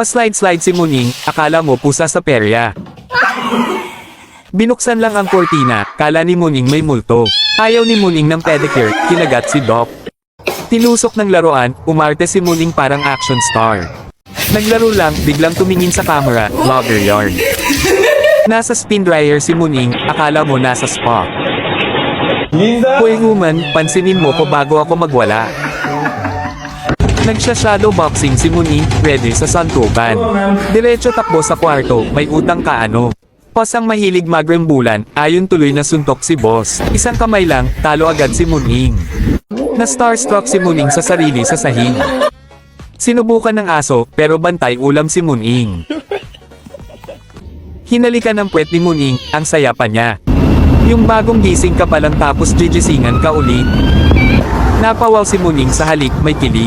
Paslide-slide si Muning, akala mo pusa sa perya. Binuksan lang ang kortina, kala ni Muning may multo. Ayaw ni Muning ng pedicure, kinagat si Doc. Tinusok ng laruan, umarte si Muning parang action star. Naglaro lang, biglang tumingin sa camera, vlogger yarn. Nasa spin dryer si Muning, akala mo nasa spa. Hoy woman, pansinin mo ko bago ako magwala. Nagsha-shadow boxing si Muning, ready sa santuban. Diretso takbo sa kwarto, may utang ka ano. Pasang mahilig magrembulan, ayon tuloy na suntok si boss. Isang kamay lang, talo agad si Muning. Na starstruck si Muning sa sarili sa sahig. Sinubukan ng aso, pero bantay ulam si Muning. Hinalikan ng puwet ni Muning, ang saya pa niya. Yung bagong gising ka palang tapos gigisingan ka ulit. Napawaw si Muning sa halik, may kilig.